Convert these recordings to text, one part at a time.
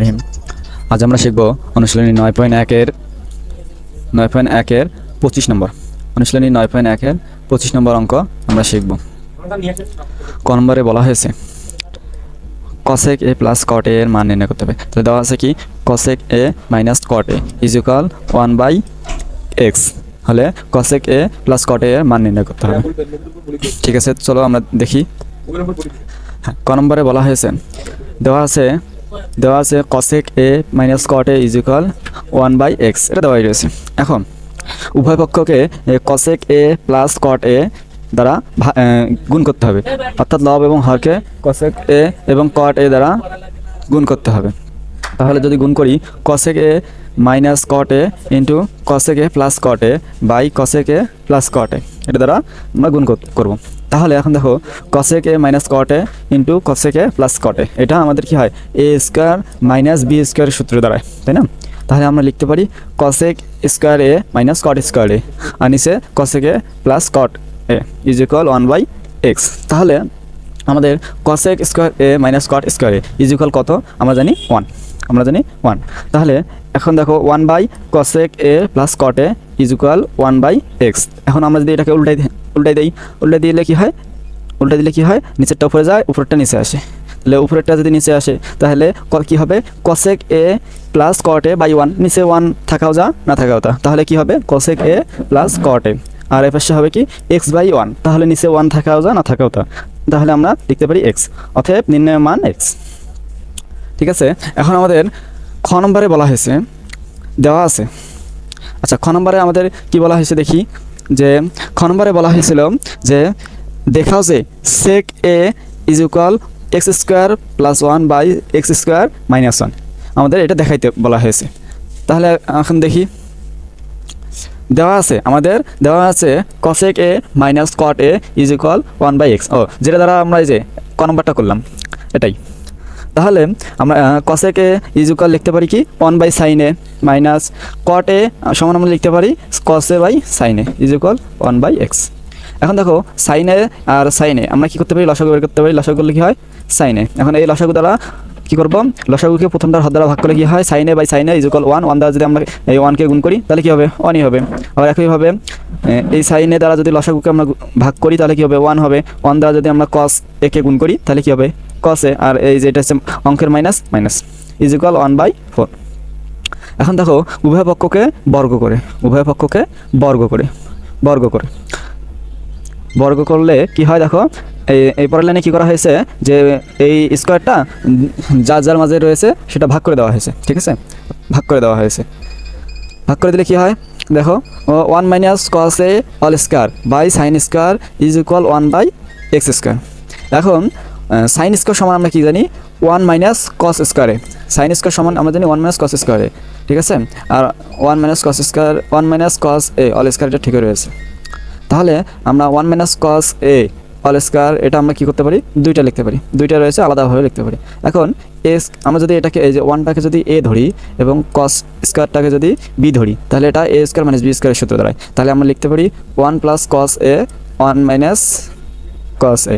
রহিম। আজ আমরা শিখব অনুশীলনী নয় পয়েন্ট একের নয় পয়েন্ট একের পঁচিশ নম্বর। অনুশীলনী নয় পয়েন্ট একের পঁচিশ নম্বর অঙ্ক আমরা শিখব। ক নম্বরে বলা হয়েছে কসেক এ প্লাস কট এর মান নির্ণয় করতে হবে। তাহলে দেওয়া আছে কি? Cosec A minus cot A is equal one by x হলে কসেক এ প্লাস কট এর মান নির্ণয় করতে হবে। ঠিক আছে, চলো আমরা দেখি। হ্যাঁ ক নম্বরে বলা হয়েছে দেওয়া আছে দেওয়া আছে cosec A minus cot A is equal one by x এটা দেওয়াই রয়েছে। এখন, উভয় পক্ষকে কসেক এ প্লাস কট এ দ্বারা গুণ করতে হবে। অর্থাৎ লব এবং হরকে কসেক এ এবং কট এ দ্বারা গুণ করতে হবে। তাহলে যদি গুণ করি cosec A minus cot A into cosec A plus cot A by cosec A plus cot A এটা দ্বারা আমরা গুণ কর- করব। তাহলে এখন দেখো cosec minus cot into cosec plus কটে এটা আমাদের কি হয়? এ স্কোয়ার মাইনাস বি স্কোয়ারের সূত্র দ্বারায়, তাই না? তাহলে আমরা লিখতে পারি cosec square A minus cot square A, আর নিচে cosec plus cot A is equal one by x তাহলে আমাদের cosec square A minus cot square A is equal কত? আমরা জানি ওয়ান আমরা জানি ওয়ান তাহলে এখন দেখো one by cosec A plus cot A is equal one by x এখন আমরা যদি এটাকে উল্টাই উল্টাই দিই, উল্টাই দিলে কি হয়? উল্টে দিলে কি হয়? নিচেরটা উপরে যায়, উপরেরটা নিচে আসে। তাহলে উপরেরটা যদি নিচে আসে, তাহলে ক- হবে? Cosec A plus cot by one নিচে ওয়ান থাকাও যা, না থাকাও তা। তাহলে কি হবে? কসেক এ প্লাস কট আর এ পাশে হবে কি? এক্স বাই ওয়ান তাহলে নিচে ওয়ান থাকাও যা, না থাকাও তা। তাহলে আমরা লিখতে পারি এক্স অতএব নির্ণয় মান এক্স ঠিক আছে? এখন আমাদের খ নম্বরে বলা হয়েছে, দেওয়া আছে। আচ্ছা খ নম্বরে আমাদের কি বলা হয়েছে দেখি, যে খ নম্বরে বলা হয়েছিল যে দেখাও যে sec A is equal x square plus one by x square minus one আমাদের এটা দেখাইতে বলা হয়েছে। তাহলে, এখন দেখি। দেওয়া আছে, আমাদের দেওয়া আছে cosec A minus cot A is equal one by x ও, যেটা দ্বারা আমরা এই যে ক নম্বরটা করলাম, এটাই। তাহলে আমরা কসেকে ইজুকাল লিখতে পারি কি? ওয়ান বাই সাইনে মাইনাস কটে সমান আমরা লিখতে পারি কসে বাই সাইনে is equal one by x এখন দেখো সাইনে আর সাইনে আমরা কি করতে পারি? লসাগু বের করতে পারি। লসাগু করলে কি হয়? সাইনে এখন এই লসাগু দ্বারা কি করব? লসাগুকে প্রথমটার হাত দ্বারা ভাগ করলে কি হয়? সাইনে বাই সাইনে ইজুকাল ওয়ান ওয়ান দ্বারা যদি আমরা এই ওয়ানকে গুণ করি, তাহলে কি হবে? ওয়ানই হবে। আবার একইভাবে এই সাইনে দ্বারা যদি লসাগুকে আমরা ভাগ করি, তাহলে কি হবে? ওয়ান হবে। ওয়ান দ্বারা যদি আমরা কস একে গুণ করি, তাহলে কি হবে? কসে আর এই যেটা হচ্ছে অঙ্কের minus minus is equal one by four এখন দেখো, উভয় পক্ষকে বর্গ করে, উভয় পক্ষকে বর্গ করে বর্গ করে। বর্গ করলে কি হয় দেখো, এই এই পরের লাইনে কী করা হয়েছে, যে এই স্কোয়ারটা যার যার মাঝে রয়েছে সেটা ভাগ করে দেওয়া হয়েছে, ঠিক আছে? ভাগ করে দেওয়া হয়েছে। ভাগ করে দিলে কি হয়? দেখো one minus cos A all square by sine square is equal one by x square এখন সাইন স্কোয়ার সমান আমরা কি জানি? ওয়ান মাইনাস কস স্কোয়ারে সাইন স্কোয়ার সমান আমরা জানি ওয়ান মাইনাস কস স্কোয়ারে ঠিক আছে? আর one minus cos square one minus cos A all square এটা ঠিকই রয়েছে। তাহলে আমরা one minus cos A all square এটা আমরা কি করতে পারি? দুইটা লিখতে পারি। দুইটা রয়েছে, আলাদাভাবে লিখতে পারি। এখন এ আমরা যদি এটাকে এই যে ওয়ানটাকে যদি এ ধরি এবং কস স্কোয়ারটাকে যদি বি ধরি, তাহলে এটা এ স্কোয়ার মাইনাস বি স্কোয়ারের সূত্র দাঁড়ায় তাহলে আমরা লিখতে পারি one plus cos A one minus cos A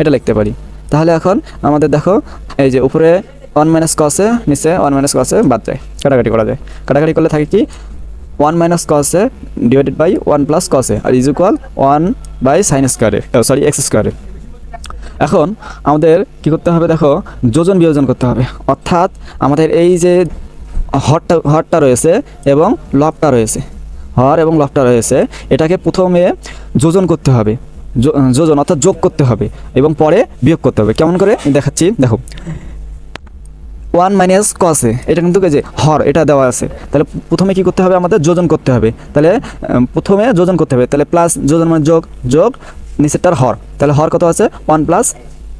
এটা লিখতে পারি। তাহলে এখন আমাদের দেখো, এই যে উপরে ওয়ান মাইনাস কসে নিচে ওয়ান মাইনাস কসে বাদ যায়, কাটাকাটি করা যায়। কাটাকাটি করলে থাকে কি? One minus cos A divided by one plus cos A R is equal one by sine স্কোয়ারে সরি এক্স স্কোয়ারে এখন আমাদের কি করতে হবে দেখো, যোজন বিয়োজন করতে হবে। অর্থাৎ আমাদের এই যে হরটা হরটা রয়েছে এবং লবটা রয়েছে। হর এবং লবটা রয়েছে, এটাকে প্রথমে যোজন করতে হবে। যোজন অর্থাৎ যোগ করতে হবে এবং পরে বিয়োগ করতে হবে। কেমন করে? দেখাচ্ছি, দেখো। ওয়ান মাইনাস কসে এটা কিন্তু যে হর, এটা দেওয়া আছে। তাহলে প্রথমে কি করতে হবে? আমাদের যোজন করতে হবে। তাহলে প্রথমে যোজন করতে হবে। তাহলে প্লাস যোজন মানে যোগ যোগ, নিচেরটার হর। তাহলে হর কত আছে? One plus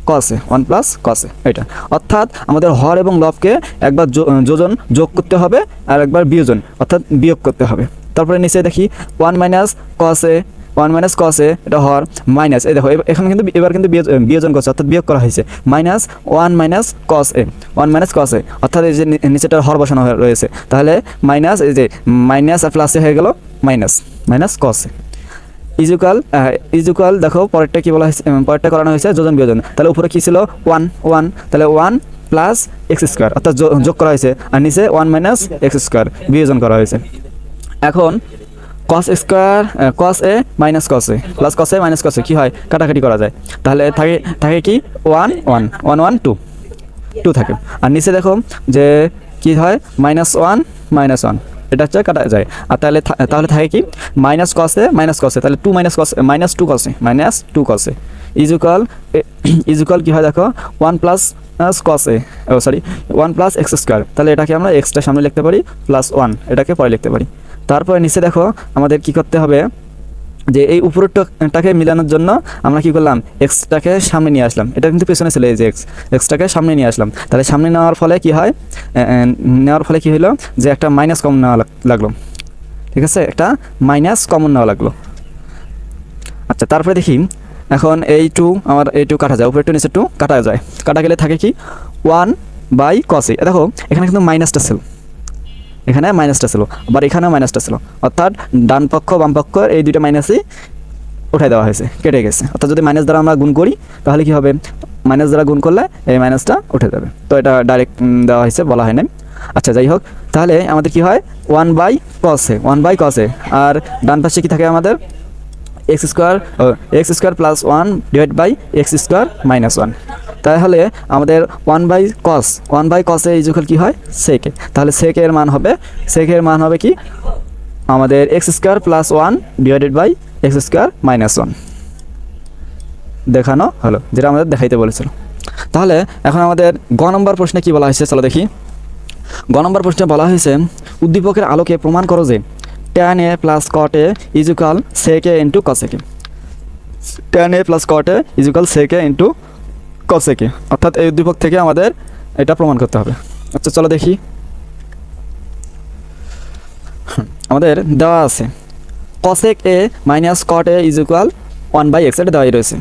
cos A one plus cos A এটা। অর্থাৎ আমাদের হর এবং লবকে একবার যোজন যোগ করতে হবে আর একবার বিয়োজন, অর্থাৎ বিয়োগ করতে হবে। তারপরে নিচে দেখি one minus cos A one minus cos A এটা হর মাইনাস। এই দেখো এখানে কিন্তু এবার কিন্তু বিয়োজ- বিয়োজন করছে, অর্থাৎ বিয়োগ করা হয়েছে। Minus one minus cos A. One minus cos A. অর্থাৎ এই যে নিচেটার হর বসানো রয়েছে। তাহলে মাইনাস এই যে মাইনাস আর প্লাসে হয়ে গেল minus. Minus cos A. Is equal is equal দেখো, পরেরটা কি বলা হয়েছে পরেরটা করানো হয়েছে, যোজন বিয়োজন। তাহলে উপরে কি ছিল? ওয়ান ওয়ান তাহলে ওয়ান প্লাস এক্স স্কোয়ার অর্থাৎ যোগ করা হয়েছে। আর নিচে ওয়ান মাইনাস এক্স স্কোয়ার বিয়োজন করা হয়েছে। এখন cos square cos A minus cos A plus cos A minus cos A কী হয়? কাটাকাটি করা যায়। তাহলে থাকে থাকে কি? One one one one two two থাকে। আর নিচে দেখো যে কি হয়? মাইনাস ওয়ান মাইনাস ওয়ান এটা হচ্ছে কাটা যায়। আর তাহলে তাহলে থাকে কি? Minus cos A minus cos A তাহলে two minus cos minus two cos A minus two cos A is equal is equal কী হয় দেখো? ওয়ান প্লাস কসে ও sorry one plus x square তাহলে এটাকে আমরা এক্সটা সামনে লিখতে পারি প্লাস ওয়ান এটাকে পরে লিখতে পারি। তারপরে নিচে দেখো, আমাদের কি করতে হবে? যে এই উপরেরটাকে মিলানোর জন্য আমরা কি করলাম? এক্সটাকে সামনে নিয়ে আসলাম। এটা কিন্তু পেছনে ছিল এই যে এক্স এক্সটাকে সামনে নিয়ে আসলাম। তাহলে সামনে নেওয়ার ফলে কি হয়? নেওয়ার ফলে কি হলো? যে একটা মাইনাস কমন নেওয়া লাগ- লাগল। ঠিক আছে? একটা মাইনাস কমন নেওয়া লাগল। আচ্ছা তারপরে দেখি। এখন এই টু আমার এই টু কাটা যায়। উপরে টু নিচে টু কাটা যায়। কাটা গেলে থাকে কি? ওয়ান বাই কসে দেখো, এখানে কিন্তু মাইনাসটা ছিল। এখানে মাইনাসটা ছিল, আবার এখানেও মাইনাসটা ছিল। অর্থাৎ ডান পক্ষ, বাম পক্ষ, এই দুইটা মাইনাসই উঠাই দেওয়া হয়েছে, কেটে গেছে। অর্থাৎ যদি মাইনাস দ্বারা আমরা গুণ করি, তাহলে কি হবে? মাইনাস দ্বারা গুণ করলে এই মাইনাসটা উঠে যাবে। তো এটা ডাইরেক্ট দেওয়া হয়েছে, বলা হয় নাই আচ্ছা যাই হোক, তাহলে আমাদের কি হয়? One by cos A one by cos A আর ডান পাশে কি থাকে আমাদের? X square x square plus one divide by x square minus one তাহলে আমাদের one by cos one by cos A is equal কি হয়? সেকে তাহলে সেকের মান হবে সেকের মান হবে কি? আমাদের x square plus one divided by x square minus one দেখানো হলো, যেটা আমাদের দেখাইতে বলেছিল। তাহলে এখন আমাদের গ নম্বর প্রশ্নে কি বলা হয়েছে? চলো দেখি। গ নম্বর প্রশ্নে বলা হয়েছে, উদ্দীপকের আলোকে প্রমাণ করো যে tan A plus cot A is equal sec A into cosec A tan A plus cot A is equal sec A into cosec A অর্থাৎ এই উদ্দীপক থেকে আমাদের এটা প্রমাণ করতে হবে। আচ্ছা চলো দেখি। আমাদের দেওয়া আছে। Cosec A minus cot A is equal one by x এটা দেওয়াই রয়েছে।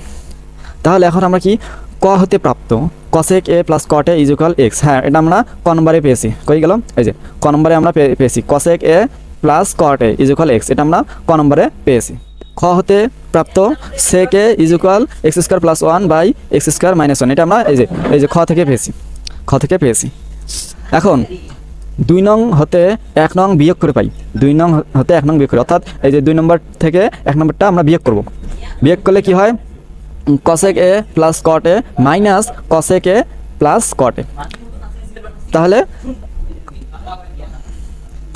তাহলে এখন আমরা কি ক হতে প্রাপ্ত? Cosec A plus cot A is x হ্যাঁ এটা আমরা ক নম্বরে পেয়েছি। কই গেল? এই যে, ক নম্বরে আমরা পেয়ে- পেয়েছি। Cosec A plus cot A is equal x এটা আমরা ক নম্বরে পেয়েছি। খ হতে প্রাপ্ত sec A is equal x square plus one by x square minus one এটা আমরা এই যে এই যে খ থেকে পেয়েছি, খ থেকে পেয়েছি। এখন, দুই নং হতে এক নং বিয়োগ করে পাই, দুই নং হতে এক নং বিয়োগ করে, অর্থাৎ এই যে দুই নম্বর থেকে এক নম্বরটা আমরা বিয়োগ করব। বিয়োগ করলে কি হয়? Cosec A plus cot A minus cosec A plus cot A তাহলে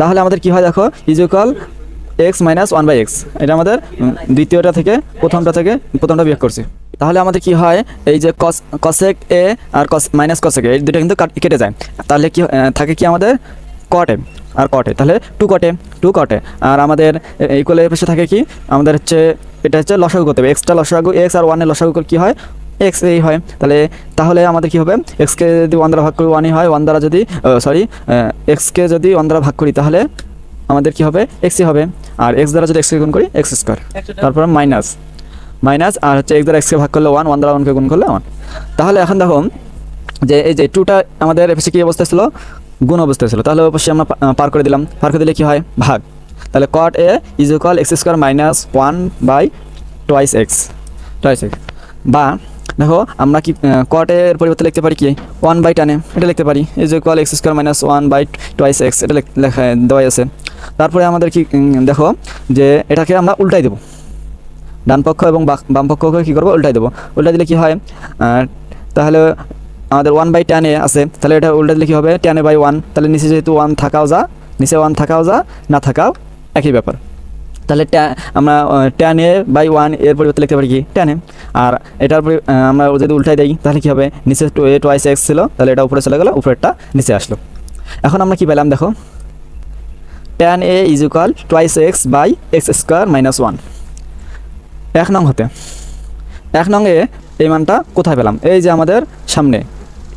তাহলে আমাদের কি হয় দেখো is equal x minus one by x এটা আমাদের দ্বিতীয়টা থেকে, প্রথমটা থেকে, প্রথমটা বিয়োগ করছি। তাহলে আমাদের কি হয়, এই যে কস কসেক এ আর কস মাইনাস কসেক এই দুটো কিন্তু কাট- যায়। তাহলে কি থাকে কি আমাদের? কটে আর কটে তাহলে টু কটে টু কটে আর আমাদের কোলে পাশে থাকে কি? আমাদের হচ্ছে, এটা হচ্ছে লসাগু করতে হবে। এক্সট্রা লসাগু এক্স আর ওয়ানের লসাগু কি হয়? এক্স এই হয়। তাহলে তাহলে আমাদের কি হবে? এক্সকে যদি ওয়ান দ্বারা ভাগ করি ওয়ানই হয়। ওয়ান দ্বারা যদি সরি এক্সকে যদি ওয়ান দ্বারা ভাগ করি তাহলে আমাদের কি হবে? এক্সই হবে। আর এক্স দ্বারা যদি এক্সকে গুণ করি এক্স স্কোয়ার তারপর মাইনাস মাইনাস আর হচ্ছে এক্স দ্বারা এক্সকে ভাগ করলে ওয়ান ওয়ান দ্বারা ওয়ানকে গুণ করলে ওয়ান তাহলে এখন দেখো যে এই যে টুটা আমাদের এপাশে কী অবস্থা ছিল? গুণ অবস্থায় ছিল। তাহলে অবশ্যই আমরা পার করে দিলাম। পার করে দিলে কি হয়? ভাগ। তাহলে cot A is equal x square minus one by twice x twice x বা দেখো, আমরা কি কট এর পরিবর্তে লিখতে পারি কি? ওয়ান বাই টানে এটা লিখতে পারি। এই যে equal x square minus one by twice x এটা লেখ- দেওয়াই আছে। তারপরে আমাদের কি দেখো যে এটাকে আমরা উল্টাই দেবো। ডান পক্ষ এবং বাম পক্ষকে কী করব? উল্টাই দেবো। উল্টাই দিলে কি হয়? তাহলে আমাদের ওয়ান বাই টেনে আছে। তাহলে এটা উল্টা দিলে কী হবে? টেনে বাই ওয়ান তাহলে নিচে যেহেতু ওয়ান থাকাও যা, নিচে ওয়ান থাকাও যা, না থাকাও একই ব্যাপার। তাহলে আমরা টেন এ বাই ওয়ানের পরিবর্তে লিখতে পারি কি? টেন এ আর এটার আমরা যদি উল্টাই দিই, তাহলে কী হবে? নিচে টু এ টোয়াইস এক্স ছিল, তাহলে এটা উপরে চলে গেলো, উপরেরটা নিচে আসলো। এখন আমরা কি পেলাম? দেখো। Tan A is equal twice x by x square minus one এক নং হতে। এক নং এ, এই মানটা কোথায় পেলাম? এই যে আমাদের সামনে।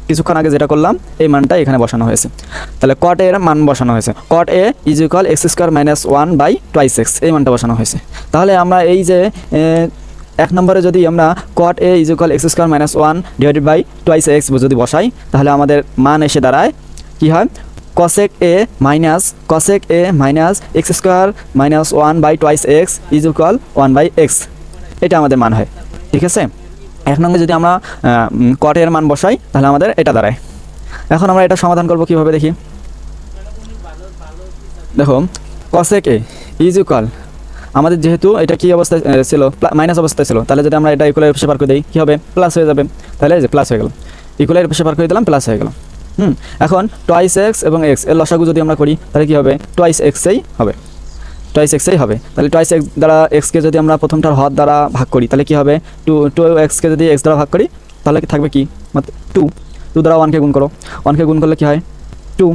কিছুক্ষণ আগে যেটা করলাম, এই মানটা এখানে বসানো হয়েছে। তাহলে কট এর মান বসানো হয়েছে। Cot A is equal x square minus one by twice x এই মানটা বসানো হয়েছে। তাহলে আমরা এই যে এক নম্বরে যদি আমরা cot A is equal x square minus one divided by twice x যদি বসাই, তাহলে আমাদের মান এসে দাঁড়ায়, কি হয়? Cosec A minus cosec A minus x square minus one by twice x is equal one by x এটা আমাদের মান হয়। ঠিক আছে? এক নঙ্গে যদি আমরা কটের মান বসাই, তাহলে আমাদের এটা দাঁড়ায়। এখন আমরা এটা সমাধান করব কীভাবে দেখি? দেখো কসেক এ ইজ ইকুয়াল আমাদের যেহেতু এটা কি অবস্থায় ছিল মাইনাস অবস্থায় ছিল, তাহলে যদি আমরা এটা ইকুয়ালের পাশে পার করে দিই, কী হবে? প্লাস হয়ে যাবে। তাহলে যে প্লাস হয়ে গেল। ইকুয়ালের পাশে পার করে দিলাম প্লাস হয়ে গেল। হুম, এখন টয়েস এক্স এবং এক্সের লসাগু যদি আমরা করি, তাহলে কী হবে? টয়েস এক্সেই হবে। টয়েস এক্সেই হবে। তাহলে টয়েস এক্স দ্বারা এক্সকে যদি আমরা প্রথমটার হর দ্বারা ভাগ করি, তাহলে কী হবে? টু টু এক্সকে যদি এক্স দ্বারা ভাগ করি, তাহলে কি থাকবে কি? টু টু দ্বারা ওয়ানকে গুণ করো। ওয়ানকে গুণ করলে কী হয়? টু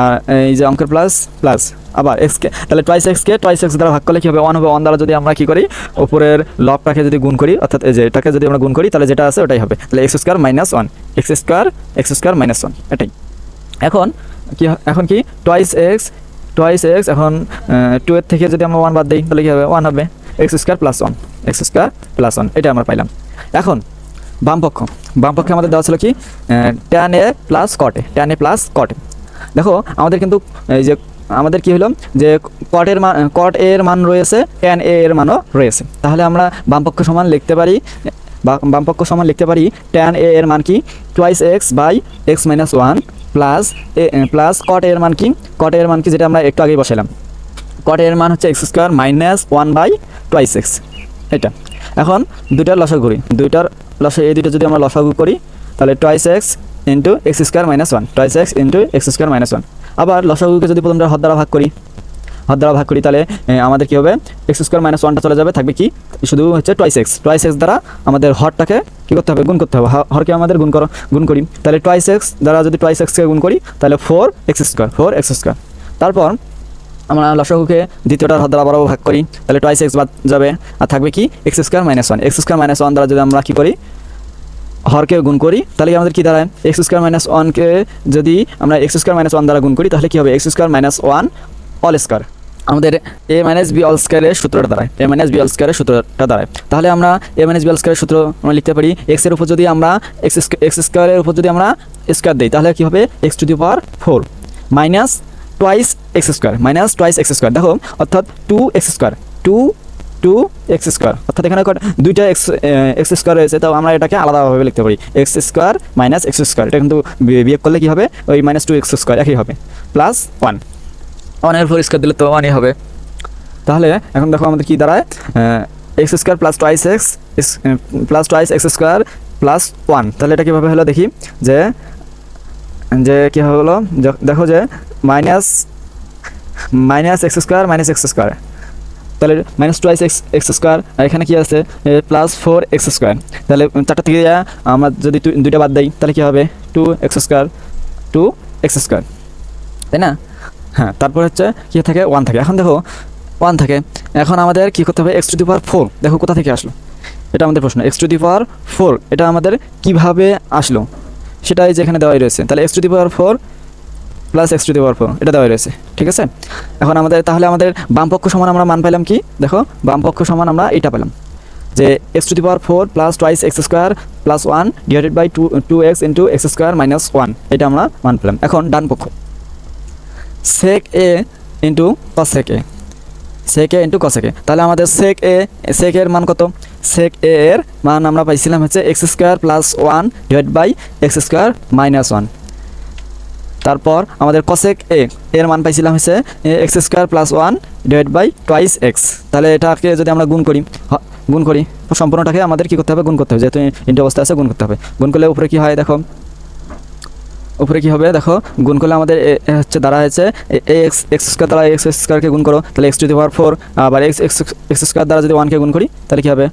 আর এই যে অঙ্কের প্লাস প্লাস আবার এক্সকে তাহলে টয়েস এক্সকে টয়েস এক্স দ্বারা ভাগ করলে কী হবে? ওয়ান হবে ওয়ান দ্বারা যদি আমরা কী করি? উপরের লবটাকে যদি গুণ করি, অর্থাৎ এই যে এটাকে যদি আমরা গুণ করি, তাহলে যেটা আছে ওটাই হবে। তাহলে x square minus one x square x square minus one এটাই। এখন কি এখন কি? টয়েস এক্স টয়েস এক্স এখন টু এর থেকে যদি আমরা ওয়ান বাদ দিই, তাহলে কী হবে? ওয়ান হবে x square plus one x square plus one এটা আমরা পাইলাম। এখন বামপক্ষ বামপক্ষে আমাদের দেওয়া ছিল কি? Tan A plus কটে tan A plus কটে দেখো, আমাদের কিন্তু, এই যে, আমাদের কি হলো? যে কটের মান কট এর মান রয়েছে ট্যান এ এর মানও রয়েছে। তাহলে আমরা বামপক্ষ সমান লিখতে পারি বামপক্ষ সমান লিখতে পারি ট্যান এ এর মান কি? Twice x by x minus one plus plus cot এর মান কি? কট এর মান কি যেটা আমরা একটু আগেই বসালাম কট এর মান হচ্ছে x square minus one by twice x এটা এখন দুইটার লসাগু করি। দুইটার লসা, এই দুইটা যদি আমরা লসাগু করি, তাহলে twice x into x square minus one twice x into x square minus one আবার লসাগুকে যদি প্রথমটা হদ দ্বারা ভাগ করি হদ দ্বারা ভাগ করি, তাহলে আমাদের কী হবে? এক্স স্কোয়ার মাইনাস ওয়ানটা চলে যাবে, থাকবে কি? শুধু হচ্ছে টয়েস এক্স টয়েস এক্স দ্বারা আমাদের হরটাকে কী করতে হবে? গুণ করতে হবে। হরকে আমাদের গুণ করো, গুণ করি। তাহলে টয়েস এক্স দ্বারা যদি টয়েস এক্সকে গুণ করি, তাহলে four x square four x square তারপর আমরা লসাগুকে দ্বিতীয়টার হদ দ্বারা বরাবর ভাগ করি। তাহলে টয়েস এক্স বাদ যাবে। আর থাকবে কি? X square minus one x square minus one দ্বারা যদি আমরা কী করি? হরকে গুণ করি। তাহলে কি আমাদের কী দাঁড়ায়? এক্স স্কোয়ার মাইনাস ওয়ানকে যদি আমরা এক্স স্কোয়ার মাইনাস ওয়ান দ্বারা গুণ করি, তাহলে কী হবে? X square minus one all square আমাদের এ মাইনাস বি অল স্কোয়ারের সূত্রটা দাঁড়ায়। এ মাইনাস বি অল স্কোয়ারের সূত্রটা দাঁড়ায়। তাহলে আমরা এ মাইনাস বি অল স্কোয়ারের সূত্র আমরা লিখতে পারি এক্সের উপর যদি আমরা এক্স এক্স স্কোয়ারের উপর যদি আমরা স্কোয়ার দিই, তাহলে কী হবে? X to the power four minus twice x square minus twice x square দেখো, অর্থাৎ two x square two two x square অর্থাৎ এখানে দুইটা এক্স এক্স স্কোয়ার রয়েছে তাও আমরা এটাকে আলাদাভাবে লিখতে পারি। X square minus x square এটা কিন্তু বিয়োগ করলে কী হবে? ওই মাইনাস টু এক্স স্কোয়ার একই হবে প্লাস ওয়ান ওয়ানের ফোর স্কোয়ার দিলে তো ওয়ানই হবে। তাহলে এখন দেখো আমাদের কী দাঁড়ায় x square plus twice x plus twice x square plus one তাহলে এটা কীভাবে হলো দেখি, যে যে কীভাবে হলো দেখো যে minus minus x square minus x square তাহলে minus twice x x square আর এখানে কী আছে প্লাস ফোর এক্স স্কোয়ার তাহলে চারটা থেকে আমরা যদি দুইটা বাদ দেই, তাহলে কী হবে two x square two x square তাই না? হ্যাঁ তারপর হচ্ছে কী থাকে? ওয়ান থাকে। এখন দেখো ওয়ান থাকে। এখন আমাদের কী করতে হবে? X to the power four দেখো কোথা থেকে আসলো? এটা আমাদের প্রশ্ন। X to the power four এটা আমাদের কীভাবে আসলো? সেটাই যেখানে দেওয়াই রয়েছে। তাহলে x to the power four plus x to the power four এটা দেওয়া রয়েছে। ঠিক আছে? এখন আমাদের, তাহলে আমাদের বামপক্ষ সমান আমরা মান পেলাম কি? দেখো বামপক্ষ সমান আমরা এটা পেলাম যে x to the power four plus twice x square plus one divided by two two x into x square minus one এটা আমরা মান পেলাম। এখন ডান পক্ষ। Sec A into cosec A sec A into cosec A তাহলে আমাদের সেক এ সেক এর মান কত? সেক এ এর মান আমরা পাইছিলাম হচ্ছে x square plus one divide by x square minus one তারপর আমাদের কসেক এ এর মান পাইছিলাম হচ্ছে x square plus one divide by twice x তাহলে এটাকে যদি আমরা গুণ করি গুণ করি, সম্পূর্ণটাকে আমাদের কী করতে হবে? গুণ করতে হবে। যেহেতু ইন্টু অবস্থা আছে, গুণ করতে হবে। গুণ করলে উপরে কী হয় দেখো? উপরে কি হবে? দেখো, গুণ করলে আমাদের হচ্ছে দ্বারা হয়েছে। এক্স এক্স স্কোয়ার দ্বারা এক্স এক্স স্কোয়ারকে গুণ করো, তাহলে x to the power four, আবার এক্স এক্স এক্স স্কোয়ার দ্বারা যদি ওয়ানকে গুণ করি, তাহলে কি হবে?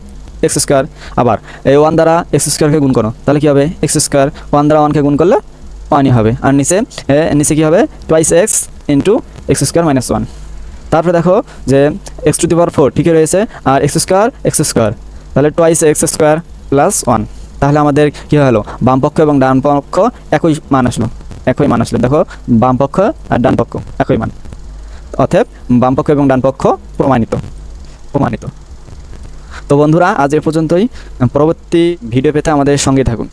X square. আবার, এই ওয়ান দ্বারা এক্স স্কোয়ারকে গুণ করো, তাহলে কি হবে? এক্স স্কোয়ার ওয়ান দ্বারা ওয়ানকে গুণ করলে ওয়ানই হবে। আর নিচে নিচে কি হবে? Twice x into x square minus one তারপরে দেখো যে x to the power four ঠিকই রয়েছে, আর এক্স স্কোয়ার এক্স স্কোয়ার তাহলে twice x square plus one তাহলে আমাদের কী হলো? বামপক্ষ এবং ডান পক্ষ একই মান আসলো। একই মান আসলো। দেখো বামপক্ষ আর ডান পক্ষ একই মান। অতএব বামপক্ষ এবং ডান পক্ষ প্রমাণিত প্রমাণিত। তো বন্ধুরা, আজ এ পর্যন্তই। পরবর্তী ভিডিও পেতে আমাদের সঙ্গে থাকুন।